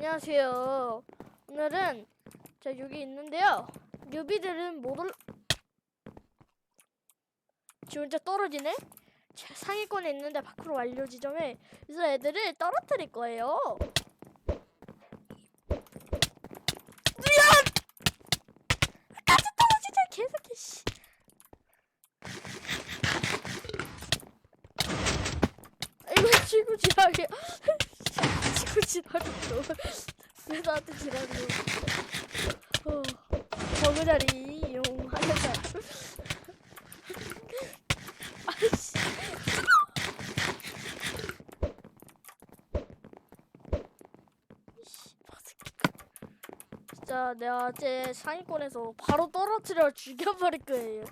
안녕하세요. 오늘은 자 여기 있는데요. 뉴비들은 못 올. 지 혼자 떨어지네. 자, 상위권에 있는데 밖으로 완료 지점에 그래서 애들을 떨어뜨릴 거예요. 진짜 떨어지자 개새끼 씨. 이거 친구 지랄이야. 친구 지랄이요. 왜 나한테 지랄이요? 어, 버그 자리 이용 하면서. 아이씨. 이씨, 진짜 내가 제 상위권에서 바로 떨어뜨려 죽여버릴 거예요.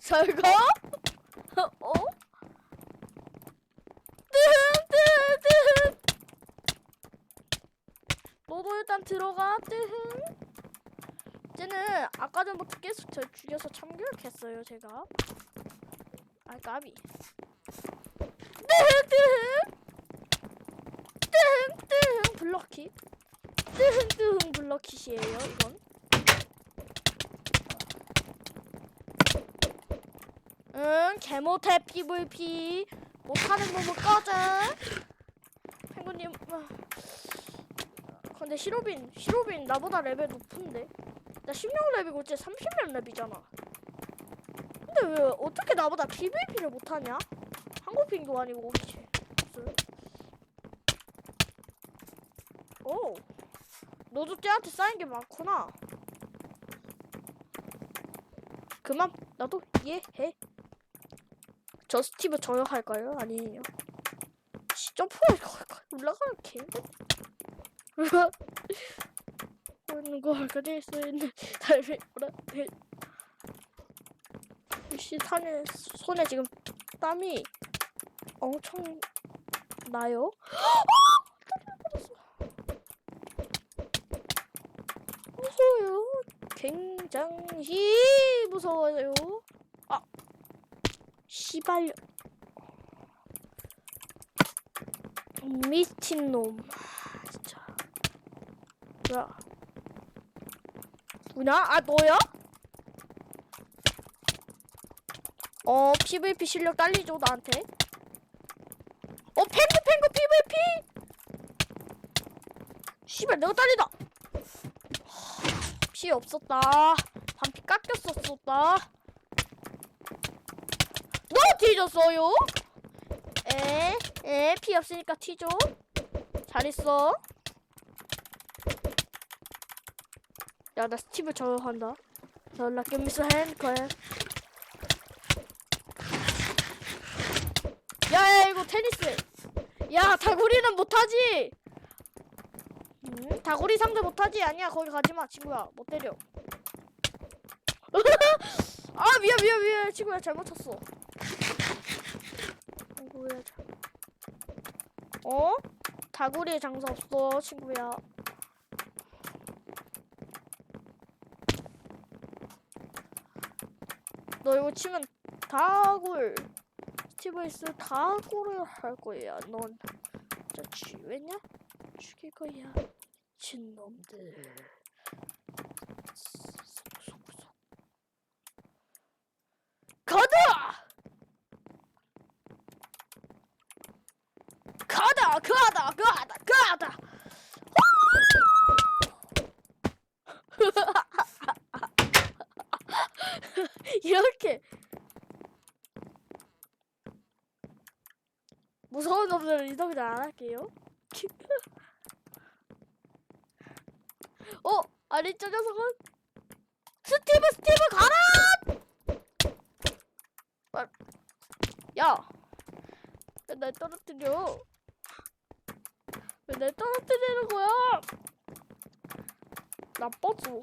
잘 가? 어? 뜨흠 뜨흠 너도 일단 들어가. 뜨흠 쟤는 아까 전부터 계속 절 죽여서 참교육했어요 제가. 아 까비. 뜨흠 뜨흠 뜨흠 뜨흠 블럭킷 뜨흠 뜨흠 블럭킷이에요 이건. 응 개못해 PVP 못하는 놈은 꺼져. 펭구님 아. 근데 히로빈 히로빈 나보다 레벨 높은데? 나 16 렙이고 쟤 30렙 렙이잖아. 근데 왜 어떻게 나보다 PVP를 못하냐? 한국핀도 아니고 무슨? 오. 너도 쟤한테 쌓인 게 많구나. 그만. 나도 이해해. 저 스티브 저격할까요? 아니에요. 씨, 점프를 올라가는 개. 하는 걸 가질 수 있는 삶이 오라네. 씨, 산에 손에 지금 땀이 엄청 나요. 무서워요. 굉장히 무서워요. 시발 미친 놈 아, 진짜 뭐야 누나 아 너야? 어 PVP 실력 딸리죠 나한테 어 펭구 펭구 PVP 씨발 내가 딸리다 피 없었다 반피 깎였었었다 너 뒤졌어요? 에, 에, 피 없으니까 튀죠? 잘했어. 야, 나 스티브 저격한다. 연락 미스 핸드커야. 야, 야, 이거 테니스. 야, 다구리는 못하지? 음, 다구리 상대 못하지? 아니야, 거기 가지마, 친구야. 못 때려. 아, 미안, 미안, 미안. 친구야, 잘못 쳤어. 어? 다구리에 장사 없어 친구야 너 이거 치면 다굴 스티브이스 다굴을 할 거야. 넌 진짜 쥐왜냐? 죽일 거야 진놈들 쏙쏙쏙. 가자! 가다 가다 가다 가다 이렇게 놈들은 이동을 안 할게요 어 아니 저 녀석은 스티브 스티브 가라 아, 야왜 날 떨어뜨려 왜 날 떨어뜨리는 거야? 나빠져.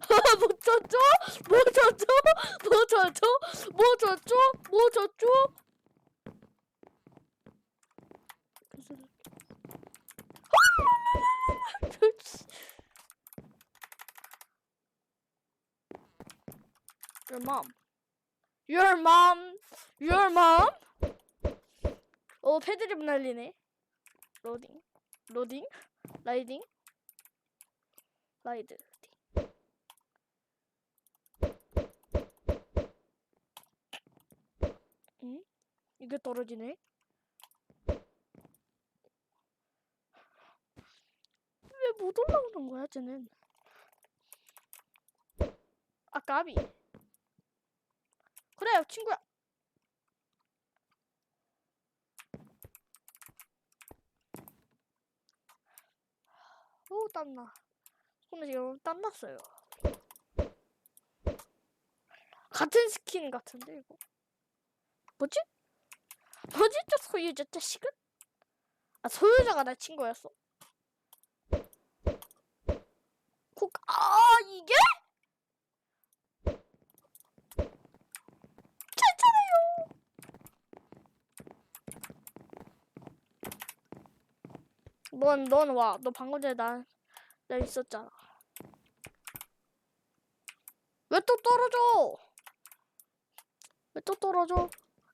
못 쳤죠? 못 쳤죠? 못 쳤죠? 못 쳤죠? 못 쳤죠? Your mom. Your mom. Your mom. 오 패드립 날리네. 로딩, 로딩, 라이딩, 라이드. 응? 이게 떨어지네. 왜 못 올라오는 거야, 쟤는? 아, 까비. 그래, 친구야. 오, 땀나. 손에 지금 땀났어요. 같은 스킨 같은데, 이거. 뭐지? 뭐지, 저 소유자 자식은? 아, 소유자가 내 친구였어. 콕, 아, 이게? 넌, 넌 와. 너 방금 전에 나, 나 있었잖아. 왜 또 떨어져? 왜 또 떨어져?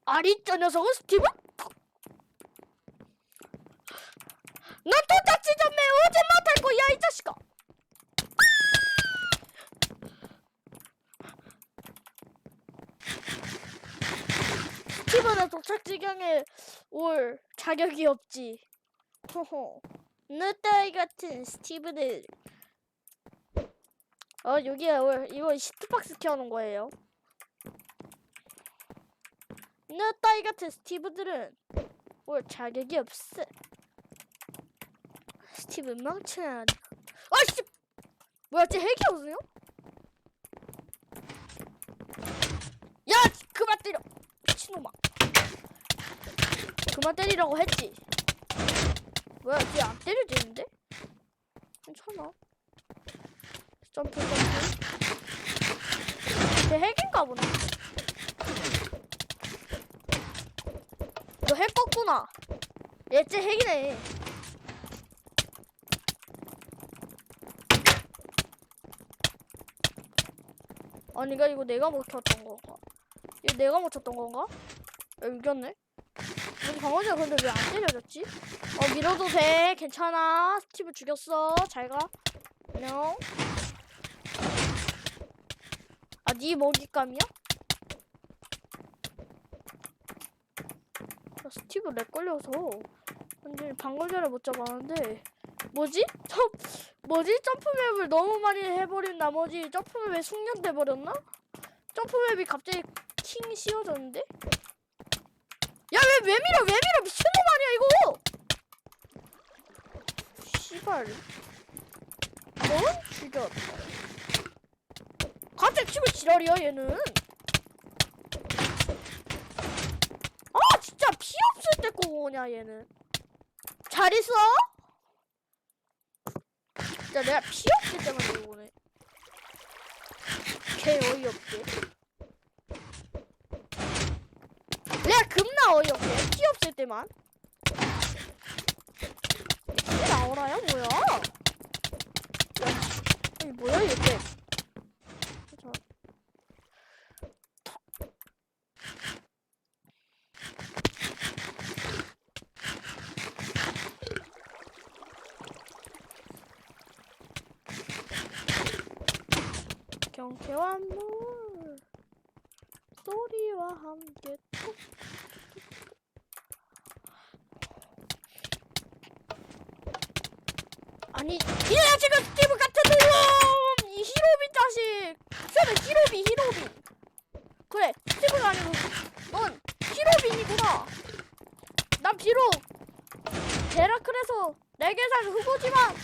아리, 저 녀석은 스티븐? 나또 자취 좀해 오지 못할 거야, 이 자식아. 스티븐은 도착 지경에 올 자격이 없지. 호호. 너 따위 같은 스티브들. 어 여기에 올 이거 시트박스 켜놓은 거예요. 너 따위 같은 스티브들은 올 자격이 없어. 스티브 멍청한. 아씨. 뭐야 쟤 핵이었어요? 야 그만 때려. 미친놈아. 그만 때리라고 했지. 뭐야, 쟤안 때려지는데? 괜찮아. 점프, 점프. 쟤 핵인가 보네. 핵 껐구나. 얘쟤 핵이네. 아니가 이거 내가 못 켰던 건가? 이거 내가 못 쳤던 건가? 야, 이겼네. 우리 방어전 근데 왜 안 때려졌지? 어 밀어도 돼 괜찮아 스티브 죽였어 잘가 안녕 아네 먹잇감이야? 나 스티브 렉 걸려서 완전히 전에 못 잡았는데 뭐지? 점 뭐지? 점프맵을 너무 많이 해버린 나머지 점프맵에 숙련돼 버렸나? 점프맵이 갑자기 킹 씌워졌는데? 야 왜 왜 밀어 왜 밀어 미친놈 아니야 이거 씨발 넌 죽였다 갑자기 치고 지랄이야 얘는 아 진짜 피 때 꼬냐 얘는. 잘 있어? 진짜 내가 피 때만 이거 오네. 개 어이없게. 내가 겁나 어이없게. 피 없을 때만 이게 나오나요 뭐야 야, 이게 뭐야 이게 저 경쾌한 물 소리와 함께 톡 아니 얘 지금 스티브 같은 놈! 이 히로비 자식! 쟤는 히로비 히로비! 그래 스티브가 아니고 넌 히로빈이구나! 난 비록 데라클에서 내계산 후보지만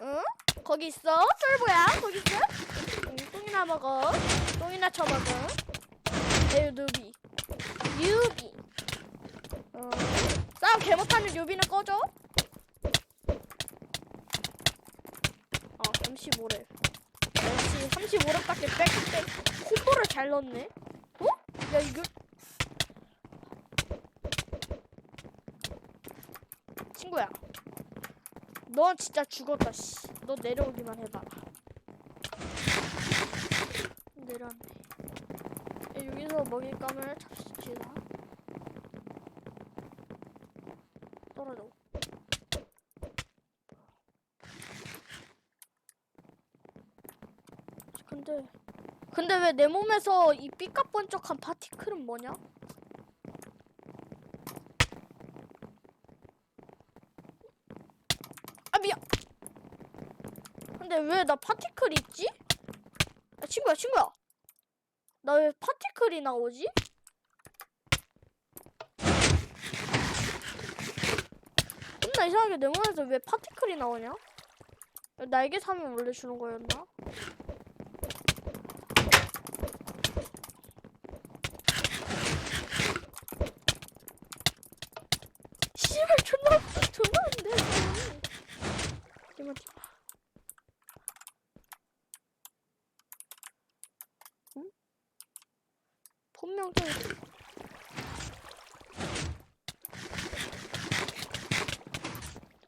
응? 거기 있어? 쫄보야? 거기 있어? 응, 똥이나 먹어. 똥이나 쳐먹어. 에휴 누비. 유비. 어, 싸움 개 못하는 유비는 꺼져? 아 35렙 역시 35렙밖에 빽빽 콤보를 잘 넣네. 어? 야 이거? 친구야. 넌 진짜 죽었다 씨 너 내려오기만 해봐 내려왔네 야, 여기서 먹잇감을 잡읍시다 떨어져. 근데 근데 왜 내 몸에서 이 삐까번쩍한 파티클은 뭐냐? 아 미안. 근데 왜 나 파티클 있지? 아, 친구야 친구야. 나 왜 파티클이 나오지? 맨날 이상하게 내 몸에서 왜 파티클이 나오냐? 날개 사면 원래 주는 거였나? 씨발 존나 존나 안돼 이만 응? 분명히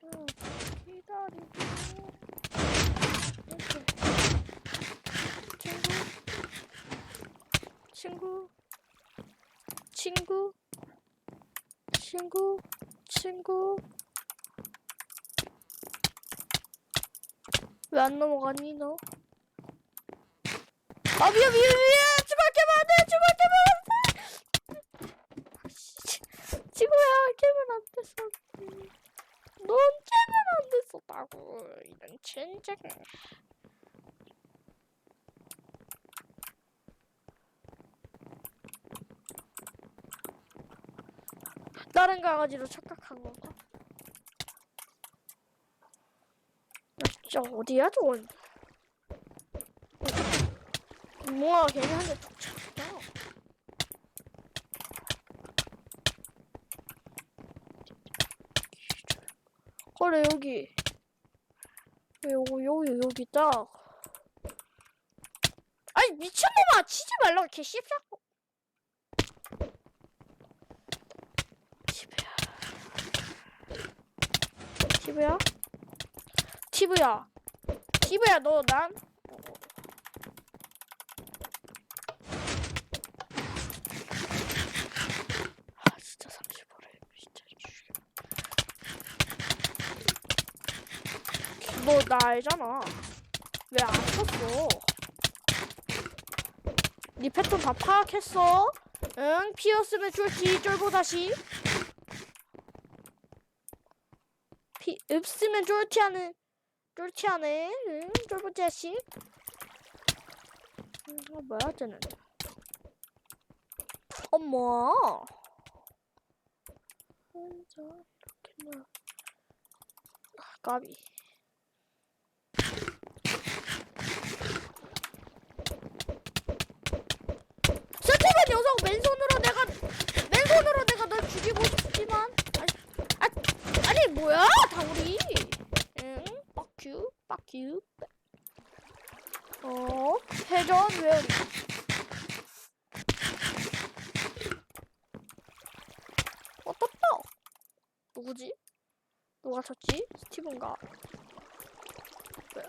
어, 기다리고 이렇게 친구? 친구? 친구? 친구? 왜 안 넘어가니 너? 아 미안 미안 미안! 죽을 깨면 안돼! 죽을 깨면 안돼! 친구야 깨면 안 됐어 넌 깨면 안 됐었다고 이런 젠장 다른 강아지로 착각한 건가? 야, 진짜 어디야 저건? 뭐야 툭 쳤다. 그래 여기 여기 여기 여기 딱. 아니 미친놈아 치지 말라고 개 씹사고. 티브야. 티브야? 티브야. 티브야 너 난? 아 진짜 35래 진짜 죽여. 너나 알잖아. 왜안 쳤어? 네 패턴 다 파악했어? 응? 피었으면 쫄지 쫄보 다시. 피 없으면 쫄티하는 쫄티하네. 응? 쫄보 자식. 응, 어, 뭐야 쟤는? 어머. 혼자 이렇게 나. 아, 까비. 스티븐 녀석 맨손으로 내가 맨손으로 내가 널 죽이고 싶지만 아니, 아, 아니 뭐야 다 우리. 응? 빡큐 빡큐 어? 회전 회오리 어 떴다. 누구지? 누가 쳤지? 스티븐가. 뭐야?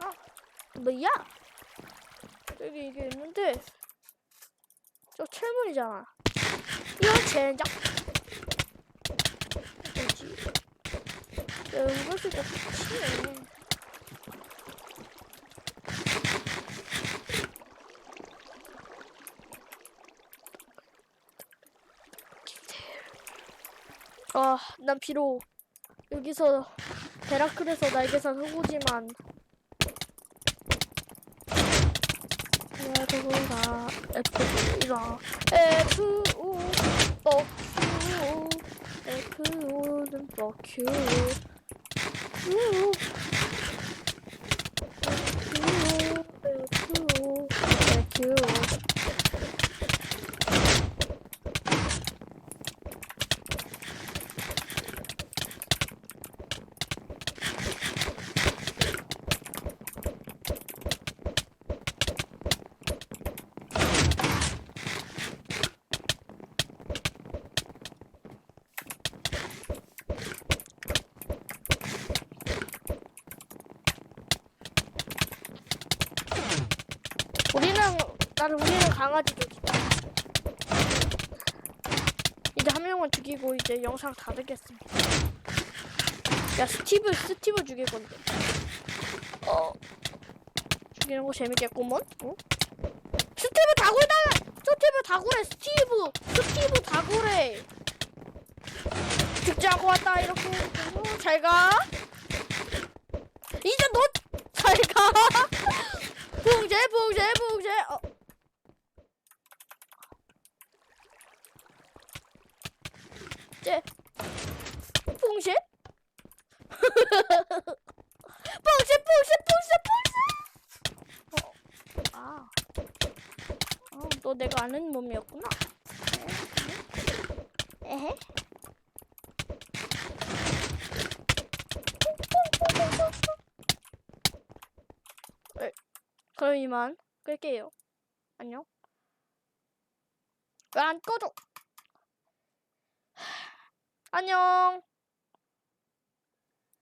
뭐야? 여기 이게 있는데 저 철문이잖아. 이거 젠장. 뭐지? 야, 좀 치네. 아, 난 비록 여기서 베라클에서 날개산 후보지만 F가 F가 F O 뻑큐 F O는 뻑큐 Cool. Cool. Cool. 영상 닫겠습니다. 야 스티브 스티브 죽일 건데. 어. 죽이는 거 재밌겠구먼. 어? 스티브 다굴다. 스티브 다굴해. 스티브. 스티브 다굴해. 죽지 않고 왔다 이렇게. 어, 잘 가. 이제 너 잘 가. 붕제 붕제 붕제. 내가 아는 몸이었구나. 에헤. 그럼 이만 끌게요. 안녕. 왜 안 꺼져? 안녕.